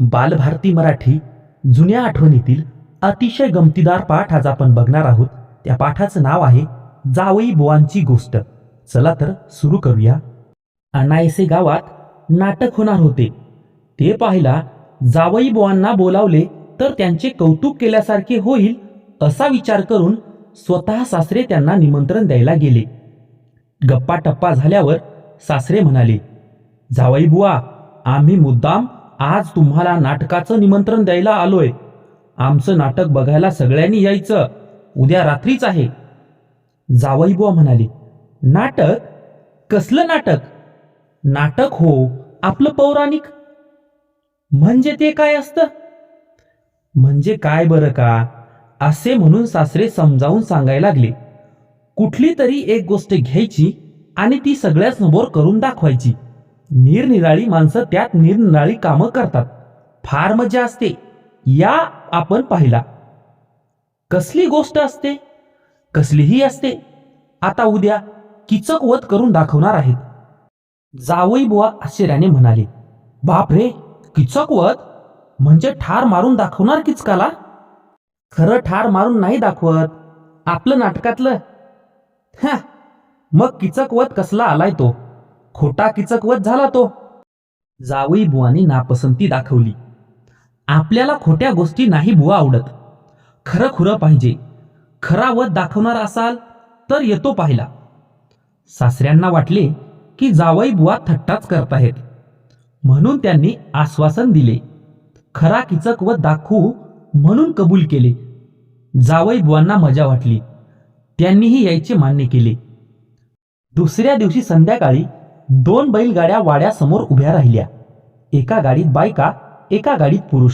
बालभारती मराठी जुन्या आठवणीतील अतिशय गमतीदार पाठ आज आपण बघणार आहोत. त्या पाठाचं नाव आहे जावई बुवांची गोष्ट. चला तर सुरू करूया. अनायसे गावात नाटक होणार होते. ते पाहायला जावई बुवांना बोलावले तर त्यांचे कौतुक केल्यासारखे होईल असा विचार करून स्वतः सासरे त्यांना निमंत्रण द्यायला गेले. गप्पा टप्पा झाल्यावर सासरे म्हणाले जावई बुवा आम्ही मुद्दाम आज तुम्हाला नाटकाचं निमंत्रण द्यायला आलोय. आमचं नाटक बघायला सगळ्यांनी यायचं. उद्या रात्रीच आहे. जावई बुवा म्हणाली नाटक? कसलं नाटक? नाटक हो आपलं पौराणिक. म्हणजे ते काय असतं? म्हणजे काय बरं का असे म्हणून सासरे समजावून सांगायला लागले. कुठली तरी एक गोष्ट घ्यायची आणि ती सगळ्यासमोर करून दाखवायची. निरनिराळी माणसं त्यात निरनिराळी कामं करतात. फार मजा असते. या आपण पाहिला. कसली गोष्ट असते? कसलीही असते. आता उद्या किचक वध करून दाखवणार आहेत. जावई बुवा आश्चर्याने म्हणाले बापरे किचक वध? म्हणजे ठार मारून दाखवणार किचकाला? खरं ठार मारून नाही दाखवत. आपलं नाटकातलं. हा. मग किचकवत कसला आलाय तो? खोटा किचकवत झाला तो. जावई बुवाने नापसंती दाखवली. आपल्याला खोट्या गोष्टी नाही बुवा आवडत. खरं खुरं पाहिजे. खरा वध दाखवणार असाल तर येतो पाहिला सासऱ्यांना वाटले की जावई बुवा थट्टाच करताहेत. म्हणून त्यांनी आश्वासन दिले. खरा किचक वध दाखवू म्हणून कबूल केले. जावई बुवांना मजा वाटली. त्यांनीही यायचे मान्य केले. दुसऱ्या दिवशी संध्याकाळी दोन बैलगाड्या वाड्यासमोर उभ्या राहिल्या. एका गाडीत बायका एका गाडीत पुरुष.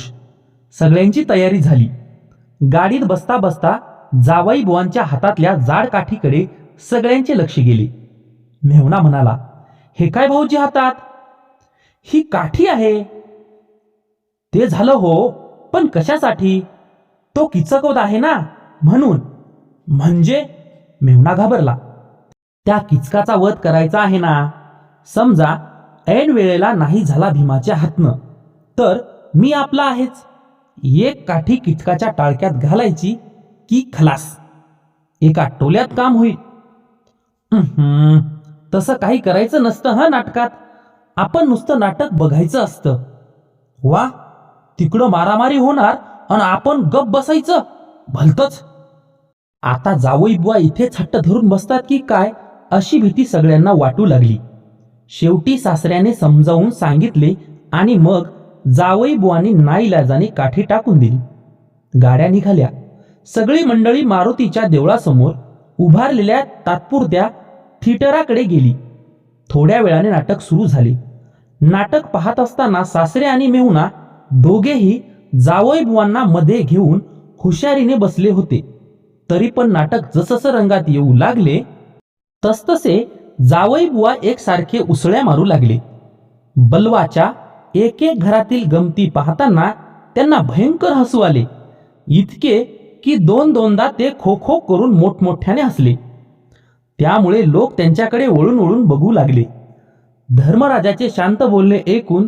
सगळ्यांची तयारी झाली. गाडीत बसता बसता जावई बुवांच्या हातातल्या जाड काठीकडे सगळ्यांचे लक्ष गेले. मेहुणा म्हणाला हे काय भाऊजी हातात? ही काठी आहे. ते झालं हो पण कशासाठी? तो किचकवत आहे ना म्हणून. म्हणजे? मेहुणा घाबरला. त्या किचकाचा वध करायचा आहे ना समजा ऐन वेळेला नाही झाला भीमाच्या हातनं तर मी आपला आहेच. एक काठी किचकाच्या टाळक्यात घालायची की खलास? एका टोल्यात काम होईल. तसं काही करायचं नसतं हा नाटकात? आपण नुसतं नाटक बघायचं असतं. वा तिकडं मारामारी होणार आणि आपण गप बसायचं. भलतच. आता जावई बुवा इथेच हट्ट धरून बसतात की काय अशी भीती सगळ्यांना वाटू लागली. शेवटी सासऱ्याने समजावून सांगितले आणि मग जावई बुवानी नाईलाजाने काठी टाकून दिली. गाड्या निघाल्या. सगळी मंडळी मारुतीच्या देवळासमोर उभारलेल्या तात्पुरत्या थिएटराकडे गेली. थोड्या वेळाने नाटक सुरू झाले. नाटक पाहत असताना सासरे आणि मेहुणा दोघेही जावई बुवांना मध्ये घेऊन हुशारीने बसले होते. तरी पण नाटक जसं रंगात येऊ लागले तसतसे जावई बुवा एकसारखे उसळ्या मारू लागले. बलवाच्या एक एक घरातील गमती पाहताना त्यांना भयंकर हसू आले. इतके की दोन दोनदा ते खो खो करून मोठमोठ्याने हसले. त्यामुळे लोक त्यांच्याकडे वळून वळून बघू लागले. धर्मराजाचे शांत बोलणे ऐकून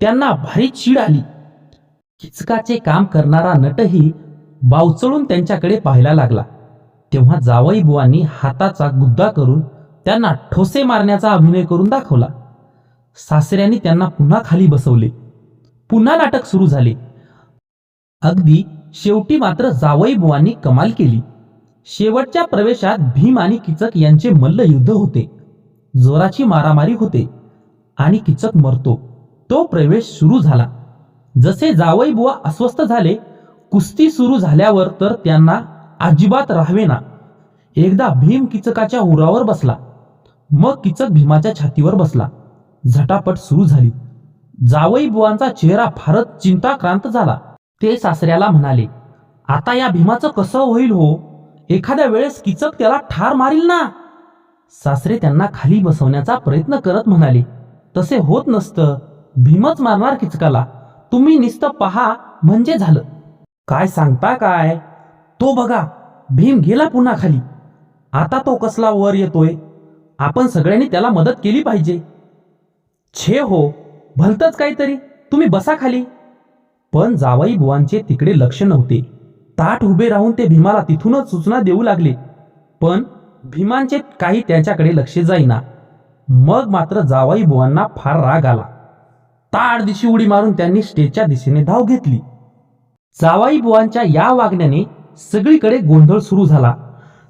त्यांना भारी चीड आली. किचकाचे काम करणारा नटही बावचळून त्यांच्याकडे पाहायला लागला. तेव्हा जावई बुवांनी हाताचा गुद्दा करून त्यांना ठोसे मारण्याचा अभिनय करून दाखवला. सासऱ्यांनी त्यांना पुन्हा खाली बसवले. पुन्हा नाटक सुरू झाले. अगदी शेवटी मात्र जावई बुवांनी कमाल केली. शेवटच्या प्रवेशात भीम आणि किचक यांचे मल्लयुद्ध होते. जोराची मारामारी होते आणि किचक मरतो. तो प्रवेश सुरू झाला. जसे जावई बुवा अस्वस्थ झाले कुस्ती सुरू झाल्यावर तर त्यांना अजिबात राहावेना एकदा भीम किचकाच्या उरावर बसला. मग किचक भीमाच्या छातीवर बसला. झटापट सुरू झाली. जावई बुवांचा चेहरा फारच चिंताक्रांत झाला. ते सासऱ्याला म्हणाले आता या भीमाचं कसं होईल हो? एखाद्या वेळेस किचक त्याला ठार मारील ना. सासरे त्यांना खाली बसवण्याचा प्रयत्न करत म्हणाले तसे होत नसतं. भीमच मारणार किचकाला. तुम्ही नुसतं पहा म्हणजे झालं. काय सांगता काय? तो बघा भीम गेला पुन्हा खाली. आता तो कसला वर येतोय? आपण सगळ्यांनी त्याला मदत केली पाहिजे. छे हो भलतच काहीतरी. तुम्ही बसा खाली. पण जावई बुवांचे तिकडे लक्ष नव्हते. ताट उभे राहून ते भीमाला तिथूनच सूचना देऊ लागले. पण भीमांचे काही त्यांच्याकडे लक्ष जाईना. मग मात्र जावई बुवांना फार राग आला. ताड दिशी उडी मारून त्यांनी स्टेजच्या दिशेने धाव घेतली. जावाई बुवांच्या या वागण्याने सगळीकडे गोंधळ सुरू झाला.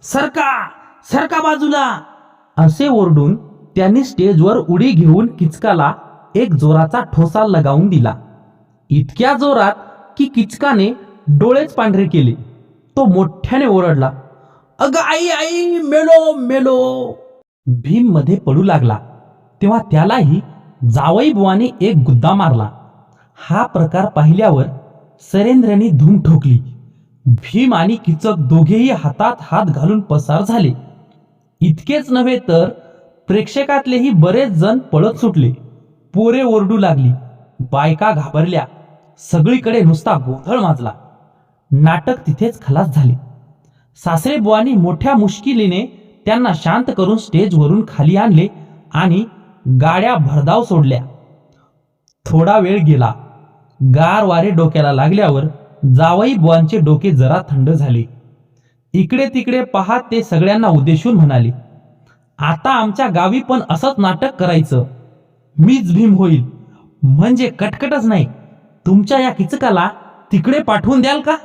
सरका! सरका बाजूला! असे ओरडून त्यांनी स्टेजवर उडी घेऊन किचकाला एक जोराचा ठोसा लगावून दिला. इतक्या जोरात की किचकाने डोळेच पांढरे केले. तो मोठ्याने ओरडला अग आई आई मेलो मेलो. भीममध्ये पडू लागला. तेव्हा त्यालाही जावई बुवाने एक गुद्दा मारला. हा प्रकार पाहिल्यावर सरेंद्रने धूम ठोकली. भीम आणि किचक दोघेही हातात हात घालून पसार झाले. इतकेच नव्हे तर प्रेक्षकातलेही बरेच जण पळत सुटले. पोरे ओरडू लागली. बायका घाबरल्या. सगळीकडे नुसता गोंधळ माजला. नाटक तिथेच खलास झाले. सासरेबुवांनी मोठ्या मुश्किलीने त्यांना शांत करून स्टेजवरून खाली आणले आणि गाड्या भरधाव सोडल्या. थोडा वेळ गेला. गार वारे डोक्याला लागल्यावर जावई बुवांचे डोके जरा थंड झाले. इकडे तिकडे पाहत ते सगळ्यांना उद्देशून म्हणाले आता आमच्या गावी पण असंच नाटक करायचं. मीच भीम होईल. म्हणजे कटकटच नाही. तुमच्या या किचकाला तिकडे पाठवून द्याल का?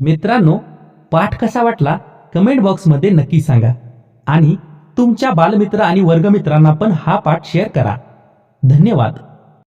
मित्रांनो पाठ कसा वाटला कमेंट बॉक्समध्ये नक्की सांगा. आणि तुमच्या बालमित्र आणि वर्गमित्रांना पण हा पाठ शेअर करा. धन्यवाद.